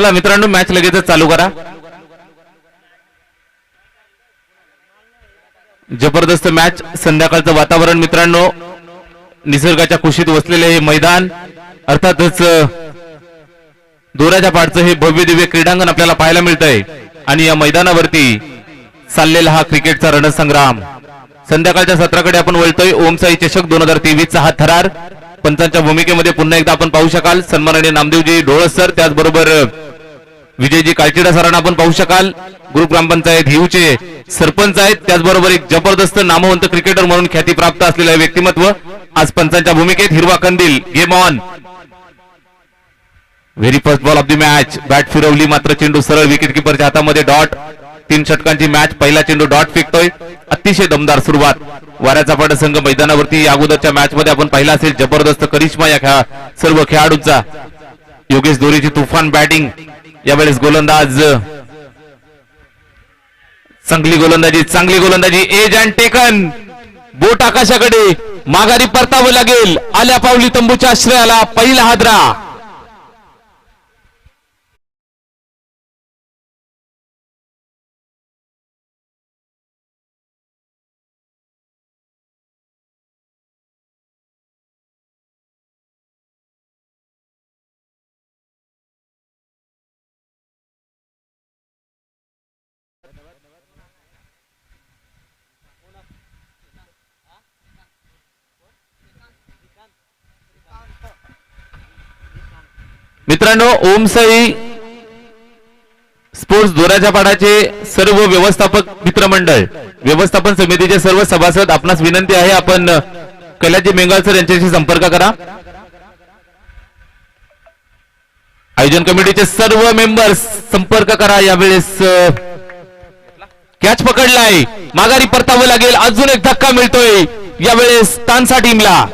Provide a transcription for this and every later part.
चला मित्रांनो मॅच लगेचच चालू करा. जबरदस्त मॅच संध्याकाळचं वातावरण मित्रांनो. निसर्गाच्या कुशीत वसलेले हे मैदान अर्थातच दोराच्या दोऱ्याच्या पाठचं हे भव्य दिव्य क्रीडांगण आपल्याला पाहायला मिळतंय. आणि या मैदानावरती चाललेला हा क्रिकेटचा रणसंग्राम. संध्याकाळच्या सत्राकडे आपण वळतोय ओमसाई चषक दोन हजार तेवीसचा हा थरार. पंचांच्या भूमिकेमध्ये पुन्हा एकदा आपण पाहू शकाल. सन्माननीय नामदेवजी डोळसर सर त्याचबरोबर विजयजी काळचिडा सरांना आपण पाहू शकाल. ग्रुप ग्रामपंचायत हिवचे सरपंच आहेत. त्याचबरोबर एक जबरदस्त नामवंत क्रिकेटर म्हणून ख्याती प्राप्त असलेलं व्यक्तिमत्व आज पंचांच्या भूमिकेत हिरवा कंदील. Game on very first ball of the match bat फिरवली मात्र चेंडू सरळ विकेट किपरच्या हातामध्ये डॉट तीन षटकांची मॅच पहिला चेंडू डॉट फेकतोय. अतिशय दमदार सुरुवात. वाऱ्याचा पाठ संघ मैदानावरती अगोदरच्या मॅच मध्ये आपण पाहिला असेल. जबरदस्त करिश्मा या खेळा सर्व खेळाडूंचा. योगेश दोरीची तुफान बॅटिंग यावेळेस गोलंदाज चांगली गोलंदाजी चांगली गोलंदाजी एज अँड टेकन. बोट आकाशाकडे. माघारी परतावं लागेल. आल्या पावली तंबूच्या आश्रयाला पहिला हादरा. मित्रांनो ओमसाई स्पोर्ट्स दोराच्या पाडाचे सर्व व्यवस्थापक मित्रमंडळ व्यवस्थापन समितीचे सर्व सभासद आपणास विनंती आहे आपण अ, मेंगाल सर यांच्याशी संपर्क करा. आयोजन कमिटीचे सर्व मेंबर्स संपर्क करा यावेळेस कॅच पकडलाय. माघारी परतावं लागेल. अजून एक धक्का मिळतोय. यावेळेस तानसा टीमला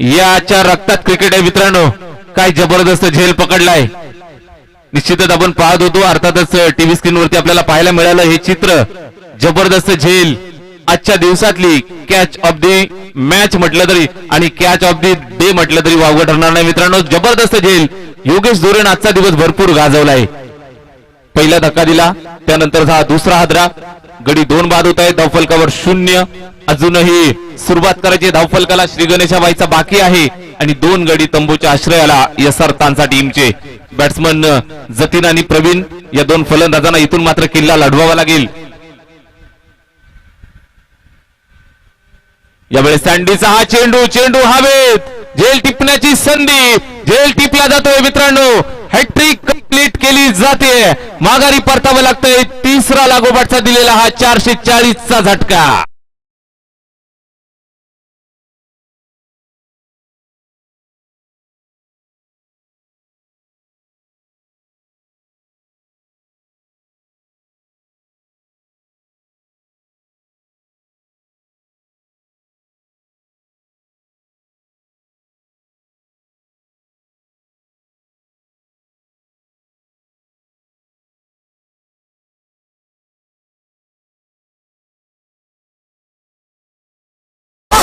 याच्या रक्तात क्रिकेट आहे मित्रांनो. काय जबरदस्त झेल पकडलाय. निश्चितच आपण पाहत होतो अर्थातच टीव्ही स्क्रीनवरती आपल्याला पाहायला मिळालं हे चित्र. जबरदस्त झेल. आजच्या दिवसातली कॅच ऑफ दी मॅच म्हटलं तरी आणि कॅच ऑफ दी डे म्हटलं तरी वावगं ठरणार नाही मित्रांनो. जबरदस्त झेल. योगेश धोरण आजचा दिवस भरपूर गाजवलाय. पहिला धक्का दिला त्यानंतर हा दुसरा हादरा. गडी दोन बाद होत आहे. धावफलकावर शून्य. अजूनही सुरुवात करायची धावफलकाला श्री गणेशाबाईचा बाकी आहे. आणि दोन गडी तंबूच्या आश्रयाला एसआर तानसा टीमचे बॅट्समन जतीन आणि प्रवीण या दोन फलंदाजांना इथून मात्र किल्ला लढवावा लागेल. यावेळेस सँडीचा हा चेंडू चेंडू हवेत. झेल टिपण्याची संधी झेल टिपला जातोय मित्रांनो. हॅट्रिक कंप्लीट केली जाते. माघारी परतावं लागतंय. तिसरा लागोपाठचा दिलेला हा चारशे चाळीसचा झटका.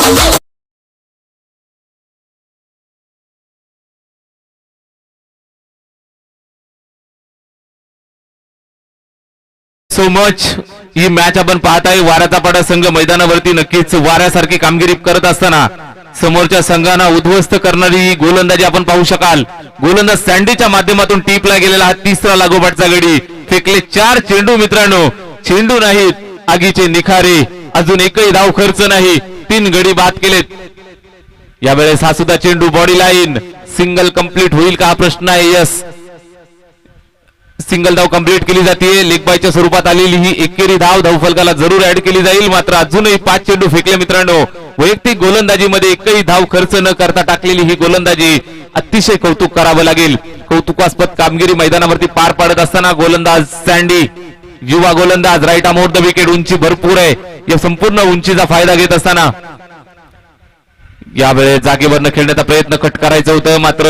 सो मच ही मॅच आपण पाहत आहे वाऱ्याचा पाडा संघ मैदानावरती नक्कीच वाऱ्यासारखी कामगिरी करत असताना समोरच्या संघांना उद्ध्वस्त करणारी गोलंदाजी आपण पाहू शकाल. गोलंदाज सँडीच्या माध्यमातून टीपला गेलेला हा तिसरा लागोपाठचा गडी. फेकले चार चेंडू मित्रांनो. चेंडू नाहीत आगीचे निखारे. अजून एकही धाव खर्च नाही. तीन गडी बाद केलेत. यावेळेस हा सुद्धा चेंडू बॉडी लाईन सिंगल कंप्लीट होईल का हा प्रश्न आहे? यस सिंगल धाव कंप्लीट केली जाते लेग बायच्या स्वरूपात आलेली ही एकेरी धाव धावफलकाला जरूर ऍड केली जाईल. मात्र अजूनही पाच चेंडू फेकले मित्रांनो. वैयक्तिक गोलंदाजीमध्ये एकही धाव खर्च न करता टाकलेली ही गोलंदाजी अतिशय कौतुक करावं लागेल. कौतुकास्पद कामगिरी मैदानावरती पार पाडत असताना गोलंदाज सँडी युवा गोलंदाज राईट आमोर द विकेट उंची भरपूर आहे. या संपूर्ण उंचीचा फायदा घेत असताना यावेळेस जागेवरनं खेळण्याचा प्रयत्न कट करायचं होतं. मात्र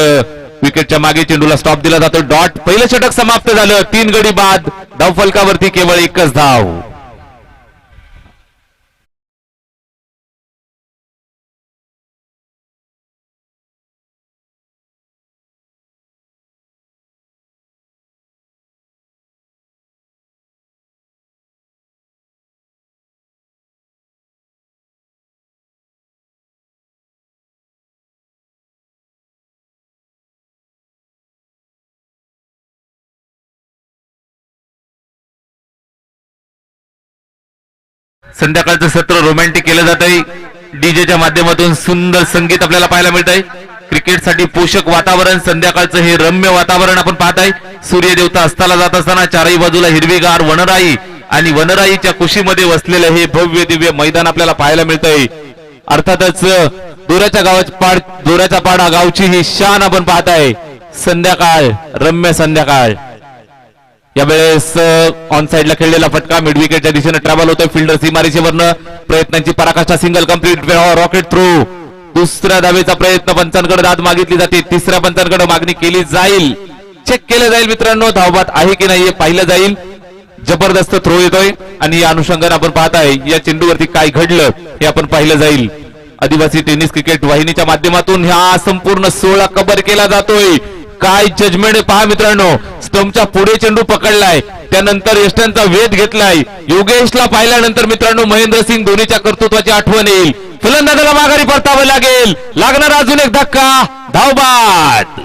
विकेटच्या मागे चेंडूला स्टॉप दिला जातो डॉट पहिलं षटक समाप्त झालं. तीन गडी बाद. धावफलकावरती केवळ एकच धाव. संध्याकाळचं सत्र रोमॅन्टिक केलं जात आहे डीजेच्या माध्यमातून सुंदर संगीत आपल्याला पाहायला मिळत आहे क्रिकेटसाठी पोषक वातावरण संध्याकाळचं हे रम्य वातावरण आपण पाहत आहे सूर्यदेवता अस्ताला जात असताना चारही बाजूला हिरवीगार वनराई आणि वनराईच्या कुशीमध्ये वसलेलं हे भव्य दिव्य मैदान आपल्याला पाहायला मिळत आहे अर्थातच दोऱ्याच्या गावाची पाड दोऱ्याचा पाडा गावची ही शान आपण पाहत आहे संध्याकाळ रम्य संध्याकाळ. यावेळेस ऑन साईडला खेळलेला फटका मिड विकेटच्या दिशेनं ट्रॅव्हल होतोय. फिल्डर सीमारेषेवरनं प्रयत्नांची पराकाष्ठा सिंगल कंप्लीट रॉकेट थ्रू दुसऱ्या धावेचा प्रयत्न पंचांकडे दाद मागितली जाते. तिसऱ्या पंचांकडे मागणी केली जाईल. चेक केलं जाईल मित्रांनो धावबाद आहे की नाही हे पाहिलं जाईल. जबरदस्त थ्रो येतोय. आणि या अनुषंगाने आपण पाहत आहे या चेंडूवरती काय घडलं हे आपण पाहिलं जाईल. आदिवासी टेनिस क्रिकेट वाहिनीच्या माध्यमातून हा संपूर्ण सोहळा कबर केला जातोय. काय जजमेंट पहा मित्रांनो. स्टंपच्या पुढे चेंडू पकडलाय. त्यानंतर यष्टांचा वेध घेतलाय. योगेशला पाहिल्यानंतर मित्रांनो महेंद्र सिंग धोनीच्या कर्तृत्वाची आठवण येईल. फलंदाजाला माघारी परतावं लागेल. लागणार अजून एक धक्का. धावबाद.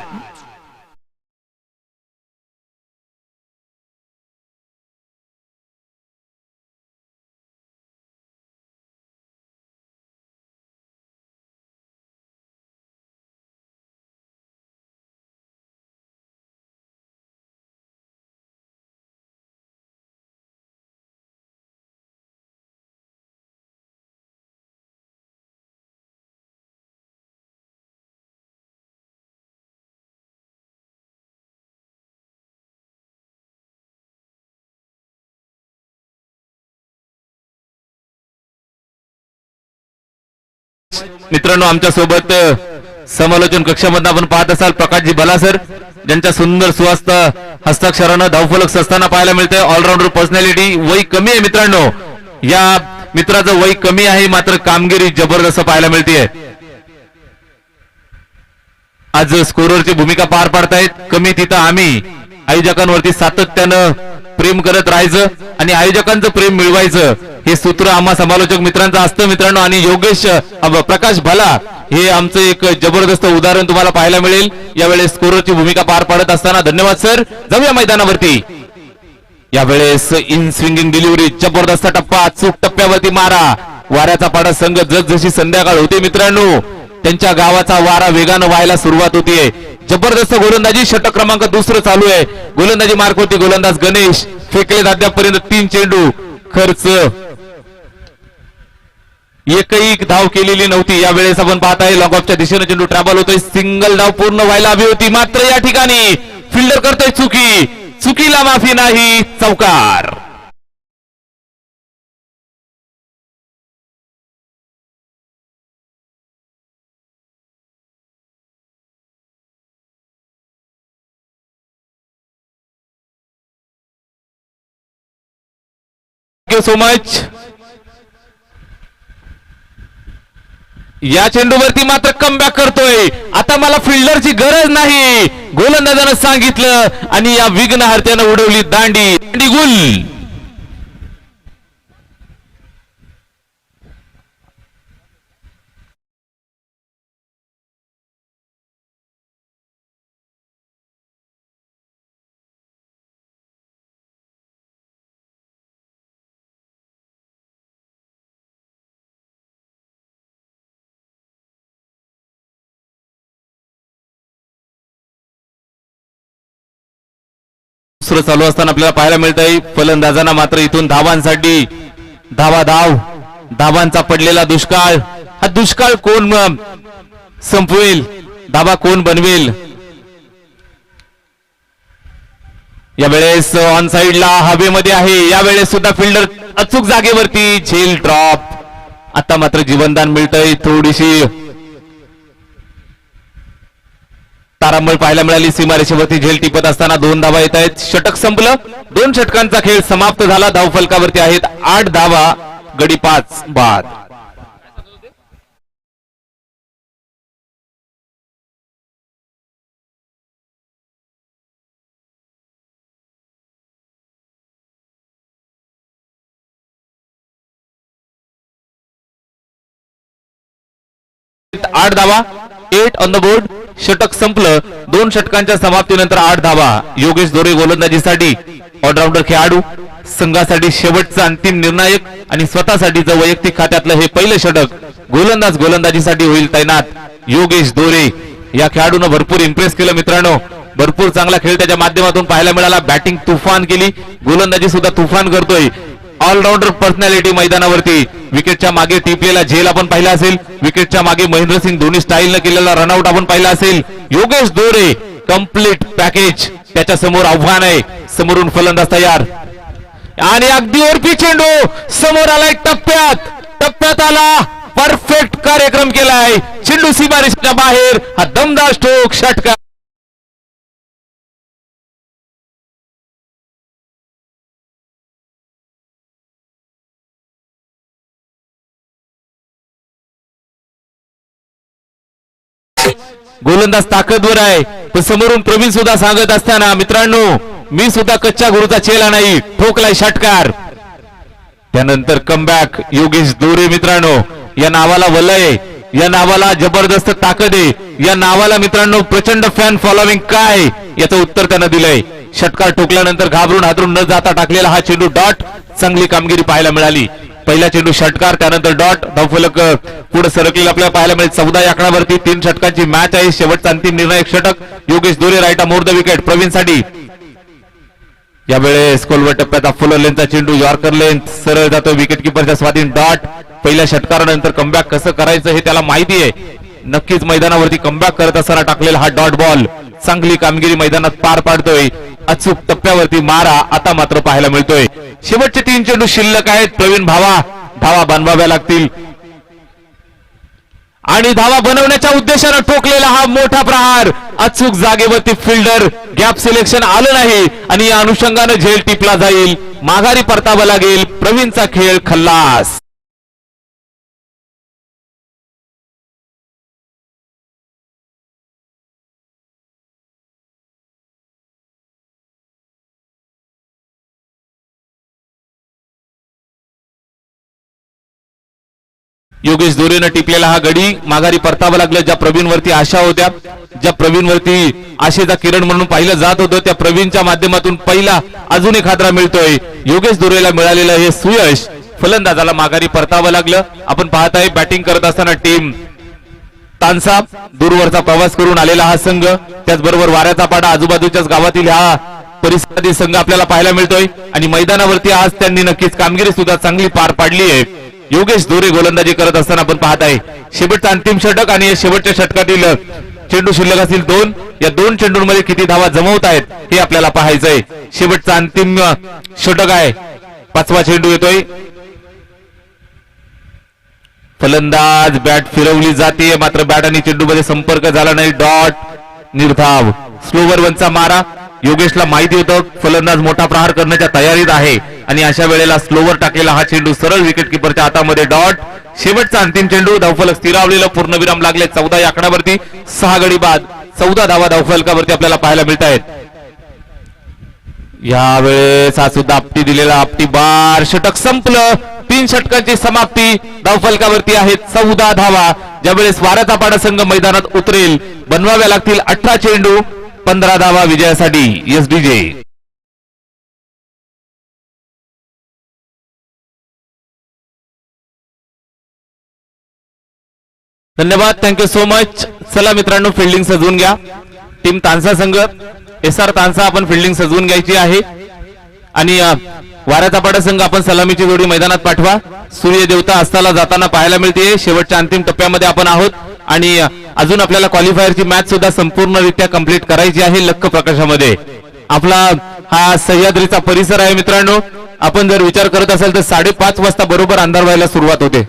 मित्रांनो आमच्यासोबत समालोचन कक्षामध्ये आपण पाहत असाल प्रकाशजी बलासर ज्यांच्या सुंदर सुवास्त हस्ताक्षरानं धावफलक सस्ताना पाहायला मिळते ऑलराऊंडर पर्सनॅलिटी वय कमी आहे मित्रांनो. या मित्राचं वय कमी आहे मात्र कामगिरी जबरदस्त पाहायला मिळते आज स्कोरची भूमिका पार पाडतायत. कमी तिथं आम्ही. आयोजकांवरती सातत्यानं प्रेम करत राहायचं आणि आयोजकांचं प्रेम मिळवायचं. हे सूत्र आम्हा समालोचक मित्रांचं असतं मित्रांनो. आणि योगेश प्रकाश भला हे आमचं एक जबरदस्त उदाहरण तुम्हाला पाहायला मिळेल. यावेळेस स्कोरची भूमिका पार पाडत असताना धन्यवाद सर. जाऊया मैदानावरती. यावेळेस इन स्विंगिंग डिलिव्हरी जबरदस्त टप्पा चूक टप्प्यावरती मारा. वाऱ्याचा पाडा संघ जसजशी संध्याकाळ होते मित्रांनो त्यांच्या गावाचा वारा वेगानं व्हायला सुरुवात होतीये जबरदस्त गोलंदाजी षटक क्रमांक दुसरं चालू आहे. गोलंदाजी मार्क होती गोलंदाज गणेश. फेकले दाद्यापर्यंत तीन चेंडू. खर्च एकही धाव केलेली नव्हती. या वेळेस आपण पाहत आहे लॉग ऑफच्या दिशेने चेंडू ट्रॅव्हल होतोय. सिंगल धाव पूर्ण व्हायला हवी होती. मात्र या ठिकाणी फिल्डर करतोय चुकी. चुकीला माफी नाही चौकार. थँक्यू सो मच या चेंडूवरती मात्र कमबॅक करतोय. आता मला फिल्डरची गरज नाही. गोलंदाजानं सांगितलं आणि या विघ्नहर्त्यानं उडवली दांडी. दांडी गुल. दुसरं चालू असताना आपल्याला पाहायला मिळत आहे फलंदाजांना मात्र इथून धावांसाठी धावा धाव धावांचा पडलेला दुष्काळ. हा दुष्काळ कोण संपवेल? धावा कोण बनवेल? यावेळेस ऑन साइडला हवेमध्ये आहे. यावेळेस सुद्धा फिल्डर अचूक जागेवरती झेल ड्रॉप आता मात्र जीवनदान मिळतंय थोडीशी. तारांबळ पाहायला मिळाली. सीमारेषेवरती झेल टिपत असताना दोन धावा येत आहेत. षटक संपलं. दोन षटकांचा खेळ समाप्त झाला. धावफलकावरती आहेत. आठ धावा. गडी पाच बाद. आठ धावा. एट ऑन द बोर्ड षटक संपलं. दोन षटकांच्या समाप्तीनंतर आठ धावा. योगेश दोरे गोलंदाजीसाठी ऑलराऊंडर खेळाडू संघासाठी शेवटचा अंतिम निर्णायक आणि स्वतःसाठीचं वैयक्तिक खात्यातलं हे पहिलं षटक गोलंदाज गोलंदाजीसाठी होईल तैनात. योगेश दोरे या खेळाडूनं भरपूर इम्प्रेस केलं मित्रांनो. भरपूर चांगला खेळ त्याच्या माध्यमातून पाहायला मिळाला. बॅटिंग तुफान केली. गोलंदाजी सुद्धा तुफान करतोय. ऑलराऊंडर पर्सनॅलिटी मैदानावरती. विकेटच्या मागे टिपलेला झेल आपण पाहिला असेल. विकेटच्या मागे महेंद्रसिंग धोनी स्टाईलनं केलेला रनआउट आपण पाहिला असेल. योगेश दोरे कंप्लीट पॅकेज त्याच्यासमोर आव्हान आहे. समोरून फलंदाज तयार. आणि अगदी ओरपी चेंडू. समोर आलाय टप्प्यात. टप्प्यात आला. परफेक्ट कार्यक्रम केलाय. चेंडू सीमारेषेच्या बाहेर. हा दमदार स्ट्रोक षटकार. गोलंदाज ताकदवर आहे. पण समोरून प्रवीण सुद्धा सांगत असताना मित्रांनो मी सुद्धा कच्च्या गुरुचा चेला नाही ठोकलाय षटकार. त्यानंतर कमबॅक योगेश दोरे मित्रांनो या नावाला वलय या नावाला जबरदस्त ताकद आहे. या नावाला मित्रांनो प्रचंड फॅन फॉलोविंग काय याचं उत्तर त्यानं दिलंय. षटकार ठोकल्यानंतर घाबरून हातरून न जाता टाकलेला हा चेंडू डॉट चांगली कामगिरी पाहायला मिळाली. पहिला चेंडू षटकार त्यानंतर डॉट धावफलक पुढे सरकलेला आपल्याला पाहायला मिळेल. चौदा याकडावरती तीन षटकांची मॅच आहे. शेवटचा अंतिम निर्णायक षटक. Yogesh Dore right arm over the wicket प्रवीणसाठी यावेळेस कोलवर टप्प्याचा फुलर लेनचा चेंडू यॉर्कर लेन सरळ जातो विकेट किपरच्या स्वाधीन डॉट पहिल्या षटकारानंतर कमबॅक कसं करायचं हे त्याला माहिती आहे. नक्कीच मैदानावरती कमबॅक करत असताना टाकलेला हा डॉट बॉल चांगली कामगिरी मैदानात पार पाडतोय. अचूक टप्प्यावरती मारा आता मात्र पाहायला मिळतोय. शेवटचे तीन चेंडू शिल्लक आहेत. प्रवीण भावा धावा बनवाव्या लागतील. आणि धावा बनवण्याच्या उद्देशानं ठोकलेला हा मोठा प्रहार. अचूक जागेवरती फिल्डर गॅप सिलेक्शन आलं नाही आणि या अनुषंगानं झेल टिपला जाईल. माघारी परतावा लागेल. प्रवीणचा खेळ खल्लास. योगेश दोरेनं टिपलेला हा गडी. माघारी परतावा लागला. ज्या प्रवीणवरती आशा होत्या ज्या प्रवीणवरती आशेचा किरण म्हणून पाहिलं जात होतं त्या प्रवीणच्या माध्यमातून पहिला अजून एक हादरा मिळतोय. योगेश दोरेला मिळालेलं हे सुयश. फलंदाजाला माघारी परतावं लागलं. आपण पाहत आहे बॅटिंग करत असताना टीम तानसा दूरवरचा प्रवास करून आलेला हा संघ. त्याचबरोबर वाऱ्याचा पाडा आजूबाजूच्याच गावातील हा परिसरातील संघ आपल्याला पाहायला मिळतोय. आणि मैदानावरती आज त्यांनी नक्कीच कामगिरी सुद्धा चांगली पार पाडली आहे योगेश दोरे गोलंदाजी करत असताना आपण पाहत आहे. शेवटचा अंतिम षटक आणि या शेवटच्या षटकातील चेंडू शिल्लक असतील दोन. या दोन चेंडूंमध्ये किती धावा जमवत आहेत हे आपल्याला पाहायचंय. शेवटचा अंतिम षटक आहे. पाचवा चेंडू येतोय. फलंदाज बॅट फिरवली जाते मात्र बॅट आणि चेंडू मध्ये संपर्क झाला नाही. डॉट निर्धाव. स्लोवर वनचा मारा. योगेशला माहिती होतं फलंदाज मोठा प्रहार करण्याच्या तयारीत आहे. आणि अशा वेळेला स्लोवर टाकलेला हा चेंडू सरळ विकेट किपरच्या हातामध्ये डॉट शेवटचा अंतिम चेंडू धावफलक स्थिरावलेलं पूर्णविराम लागले चौदा या आकड्यावरती. सहा गडी बाद चौदा धावा धावफलकावरती आपल्याला पाहायला मिळत आहेत. यावेळेस हा सुद्धा आपटी दिलेला आपटी बार. षटक संपलं. तीन षटकांची समाप्ती. धावफलकावरती आहेत चौदा धावा. ज्यावेळेस वाऱ्याचा पाडा संघ मैदानात उतरेल बनवाव्या लागतील अठरा चेंडू. पंधरा धावा विजयासाठी एस डी जे धन्यवाद थँक्यू सो मच चला मित्रांनो फिल्डिंग सजवून घ्या. टीम तानसा संघ एस आर तानसा आपण फिल्डिंग सजवून घ्यायची आहे. आणि वाऱ्याचा पाडा संघ आपण सलामीची जोडी मैदानात पाठवा. सूर्य देवता अस्ताला जाताना पाहायला मिळते. शेवटच्या अंतिम टप्प्यामध्ये आपण आहोत. आणि अजून आपल्याला क्वालिफायरची मॅच सुद्धा संपूर्णरित्या कंप्लीट करायची आहे लक्क प्रकाशामध्ये. आपला हा सह्याद्रीचा परिसर आहे मित्रांनो. आपण जर विचार करत असाल तर साडेपाच वाजता बरोबर अंधार व्हायला सुरुवात होते.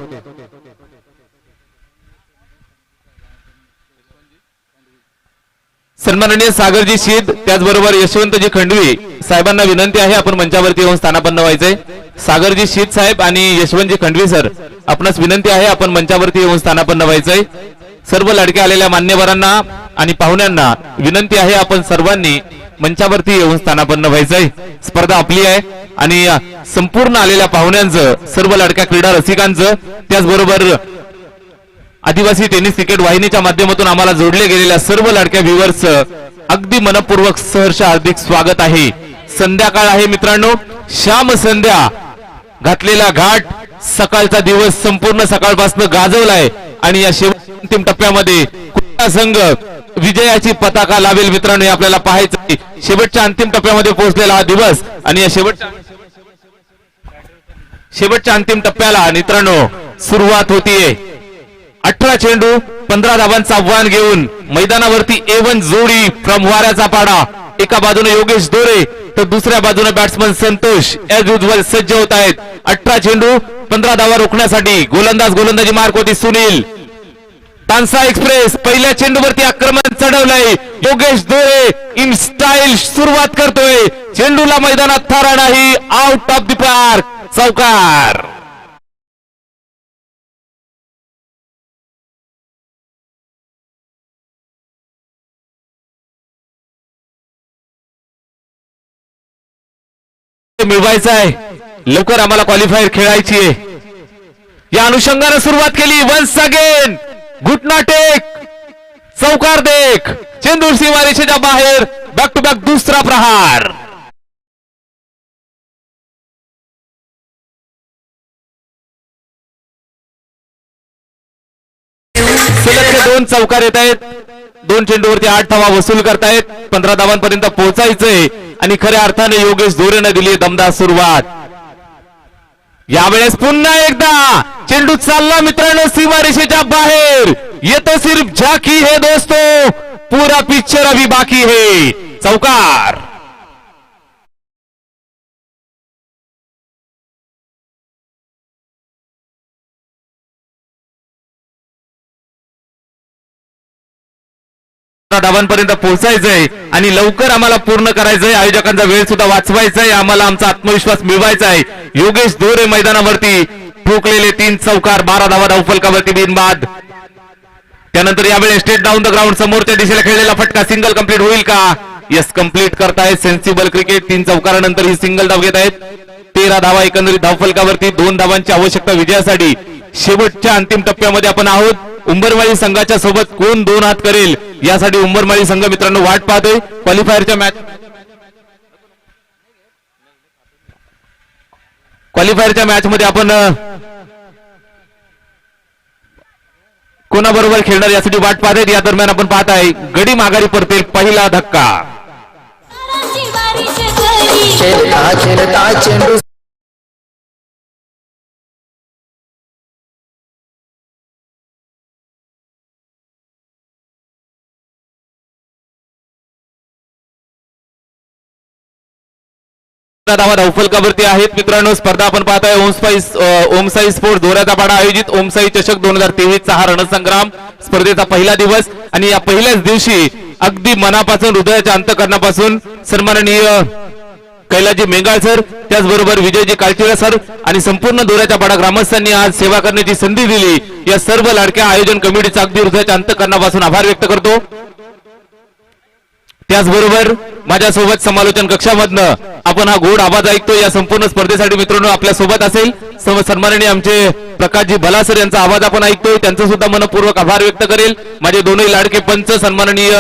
सन्माननीय सागरजी शीद त्याचबरोबर यशवंतजी खंडवी साहेबांना विनंती आहे आपण मंचावरती येऊन स्थानापन्न व्हायचंय सागरजी शीद साहेब आणि यशवंतजी खंडवी सर आपणास विनंती आहे आपण मंचावरती येऊन स्थानापन्न व्हायचंय सर्व लडक्या आलेल्या मान्यवरांना आणि पाहुण्यांना विनंती आहे आपण सर्वांनी मंचावरती येऊन स्थानापन्न व्हायचंय स्पर्धा आपली आहे आणि संपूर्ण आलेल्या पाहुण्यांचं सर्व लडक्या क्रीडा रसिकांचं त्याचबरोबर आदिवासी टेनिस क्रिकेट वाहिनीच्या माध्यमातून आम्हाला जोडले गेलेल्या सर्व लाडक्या व्ह्युअर्स अगदी मनपूर्वक सहर्ष हार्दिक स्वागत आहे. संध्याकाळ आहे मित्रांनो. श्याम संध्या घातलेला घाट सकाळचा दिवस संपूर्ण सकाळपासून गाजवलाय. आणि या शेवट अंतिम टप्प्यामध्ये कुठला संघ विजयाची पताका लावेल मित्रांनो हे आपल्याला पाहायचं शेवटच्या अंतिम टप्प्यामध्ये पोहोचलेला हा दिवस आणि या शेवटच्या शेवटच्या अंतिम टप्प्याला मित्रांनो सुरुवात होतीये. अठरा चेंडू पंधरा धावांचं आव्हान घेऊन मैदानावरती ए वन जोडी फ्रॉम वाऱ्याचा पाडा. एका बाजूने योगेश दोरे तर दुसऱ्या बाजूने बॅट्समन संतोष. एज उज्ज्वल सज्ज होत आहेत. अठरा चेंडू पंधरा धावा रोखण्यासाठी गोलंदाज गोलंदाजी मार्क होती सुनील. तानसा एक्सप्रेस पहिल्या चेंडूवरती आक्रमण चढवलंय. योगेश दोरे इन स्टाईल सुरुवात करतोय. चेंडूला मैदानात थारा नाही आउट ऑफ द पार्क चौकार मिळवायचं आहे. लवकर आम्हाला क्वालिफायर खेळायची आहे. या अनुषंगाने सुरुवात केली. वन्स अगेन घुटना टेक चौकार देख चेंदूर सीमारेषेच्या बाहेर बॅक टू बॅक दुसरा प्रहार. दोन चौकार येत आहेत. दोन चेंडूवरती आठ धावा वसूल करतायत. पंधरा धावांपर्यंत पोहोचायचंय. आणि खऱ्या अर्थाने योगेश दोरेनं दिली दमदार सुरुवात. यावेळेस पुन्हा एकदा चेंडू चालला मित्रांनो सीमारेषेच्या बाहेर. येतो सिर्फ झाकी हे दोस्तो. पुरा पिक्चर अभी बाकी है. चौकार. धावांपर्यंत पोहोचायचंय आणि लवकर आम्हाला पूर्ण करायचंय. आयोजकांचा वेळ सुद्धा वाचवायचा आहे आम्हाला आमचा आत्मविश्वास मिळवायचा आहे योगेश दोरे मैदानावरती ठोकलेले तीन चौकार बारा धावा धावफलकावरती बिनबाद. त्यानंतर यावेळी स्टेट डाऊन द ग्राउंड समोरच्या दिशेला खेळलेला फटका सिंगल कंप्लीट होईल का? यस कंप्लीट करतायत. सेन्सिबल क्रिकेट तीन चौकारानंतर ही सिंगल धाव घेत आहेत. तेरा धावा एकंदरीत धावफलकावरती दोन धावांची आवश्यकता विजयासाठी. शेवटच्या अंतिम टप्प्यामध्ये आपण आहोत. उंबरवाडी संघाच्या सोबत कोण दोन हात करेल? यासाठी उंबरमाळी संघ मित्रांनो वाट पाहतोय. क्वालिफायरच्या मॅच क्वालिफायरच्या मॅच मध्ये आपण कोणाबरोबर खेळणार यासाठी वाट पाहत या दरम्यान आपण पाहत आहे गडी माघारी परतेल पहिला धक्का. ताराची धावा धावफलकावरती आहेत. मित्रांनो स्पर्धा आपण पाहताय ओमसाई ओमसाई स्पोर्ट दोऱ्याचा पाडा आयोजित. ओमसाई चषक दोन हजार तेवीसचा हा रणसंग्राम. स्पर्धेचा पहिला दिवस आणि या पहिल्याच दिवशी अगदी मनापासून हृदयाच्या अंतकरणापासून सन्माननीय कैलाजी मेंगाळ सर त्याचबरोबर विजयजी कालचिरा सर आणि संपूर्ण दोऱ्याच्या पाडा ग्रामस्थांनी आज सेवा करण्याची संधी दिली. या सर्व लाडक्या आयोजन कमिटीचा अगदी हृदयाच्या अंतकरणापासून आभार व्यक्त करतो. त्याचबरोबर माझ्यासोबत समालोचन कक्षामधनं आपण हा गोड आवाज ऐकतो या संपूर्ण स्पर्धेसाठी मित्रांनो आपल्यासोबत असेल सन्माननीय आमचे प्रकाशजी भलासर यांचा आवाज आपण ऐकतोय. त्यांचं सुद्धा मनपूर्वक आभार व्यक्त करेल. माझे दोनही लाडके पंच सन्माननीय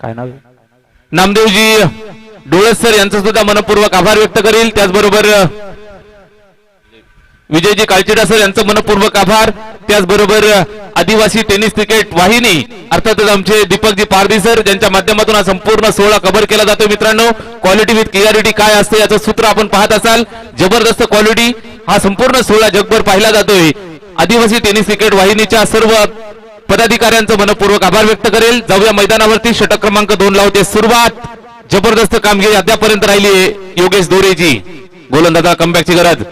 काय नाव? नामदेवजी डोळस सर यांचा सुद्धा मनपूर्वक आभार व्यक्त करेल. त्याचबरोबर विजयजी काळचिडा सर यांचं मनपूर्वक आभार. त्याचबरोबर आदिवासी टेनिस क्रिकेट वाहिनी अर्थातच आमचे दीपकजी पारदी सर ज्यांच्या माध्यमातून हा संपूर्ण सोहळा कव्हर केला जातो मित्रांनो. क्वालिटी विथ क्लिअरिटी काय असते याचं सूत्र आपण पाहत असाल. जबरदस्त क्वालिटी हा संपूर्ण सोहळा जगभर पाहिला जातोय. आदिवासी टेनिस क्रिकेट वाहिनीच्या सर्व पदाधिकाऱ्यांचं मनपूर्वक आभार व्यक्त करेल. जाऊया मैदानावरती षटक क्रमांक दोन लावते सुरुवात. जबरदस्त कामगिरी अद्यापर्यंत राहिली आहे योगेश दोरेजी. गोलंदाजा कमबॅकची गरज.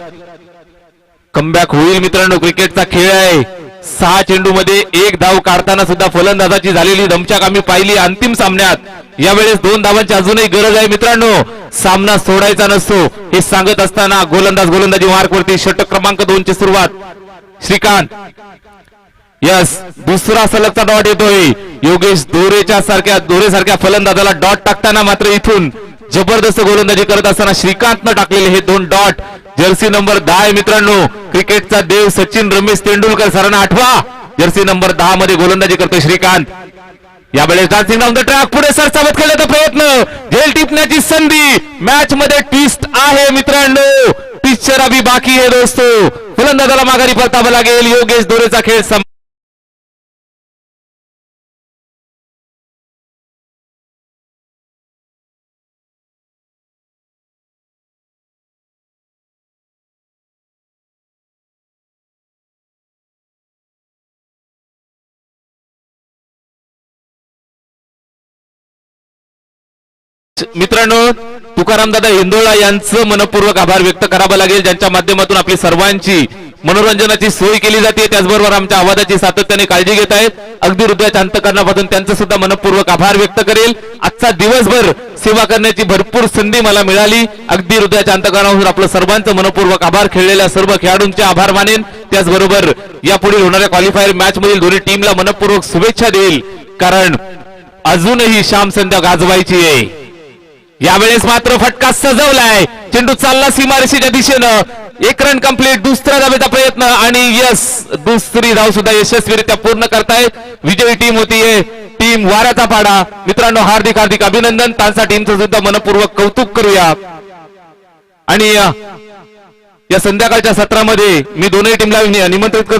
कमबॅक होईल मित्रांनो. क्रिकेटचा खेळ आहे. सहा चेंडू मध्ये एक धाव काढताना सुद्धा फलंदाजाची झालेली दमछाक आम्ही पाहिली अंतिम सामन्यात. यावेळेस दोन धावांची अजूनही गरज आहे मित्रांनो. सामना सोडायचा नसतो. हे सांगत असताना गोलंदाज गोलंदाजी मार्क वरती षटक क्रमांक दोन ची सुरुवात. श्रीकांत. यस दुसरा सलगचा डॉट येतोय. योगेश दोरेच्या सारख्या दोरे सारख्या फलंदाजाला डॉट टाकताना मात्र इथून जबरदस्त गोलंदाजी करत असताना श्रीकांतनं टाकलेले हे दोन डॉट. जर्सी नंबर दहा आहे मित्रांनो. क्रिकेटचा देव सचिन रमेश तेंडुलकर सरांना आठवा. जर्सी नंबर दहा मध्ये गोलंदाजी करतोय श्रीकांत. यावेळेस डान्सिंग डाऊन द ट्रॅक पुढे सरसावत खेळण्याचा प्रयत्न. झेल टिपण्याची संधी. मॅच मध्ये ट्विस्ट आहे मित्रांनो. टीचर अभी बाकी आहे दोस्तो. फलंदाजाला माघारी परतावं लागेल. योगेश दोरेचा खेळ मित्रांनो तुकाराम दादा हिंदोळा यांचं मनपूर्वक आभार व्यक्त करावं लागेल. ज्यांच्या माध्यमातून आपली सर्वांची मनोरंजनाची सोय केली जाते त्याचबरोबर आमच्या आवाजाची सातत्याने काळजी घेत आहेत. अगदी हृदयाच्या अंतकरणापासून त्यांचं सुद्धा मनपूर्वक आभार व्यक्त करेल. आजचा दिवसभर सेवा करण्याची भरपूर संधी मला मिळाली. अगदी हृदयाच्या अंतकरणापासून आपलं सर्वांचं मनपूर्वक आभार खेळलेल्या सर्व खेळाडूंचे आभार मानेन. त्याचबरोबर यापुढील होणाऱ्या क्वालिफायर मॅच मधील दोन्ही टीमला मनपूर्वक शुभेच्छा देईल. कारण अजूनही श्याम संध्या गाजवायची आहे यावेळेस मात्र फटका सजवलाय. चेंडू चालला सीमारेषेच्या दिशेनं. एक रन कंप्लीट दुसऱ्या धावेचा प्रयत्न आणि यस दुसरी धाव सुद्धा यशस्वीरित्या पूर्ण करतायत. विजयी टीम होतीये टीम वाऱ्याचा पाडा. मित्रांनो हार्दिक हार्दिक अभिनंदन. त्यांचा टीमचं सुद्धा मनपूर्वक कौतुक करूया. आणि या संध्याकाळच्या सत्रामध्ये मी दोन्ही टीमला निमंत्रित करतो.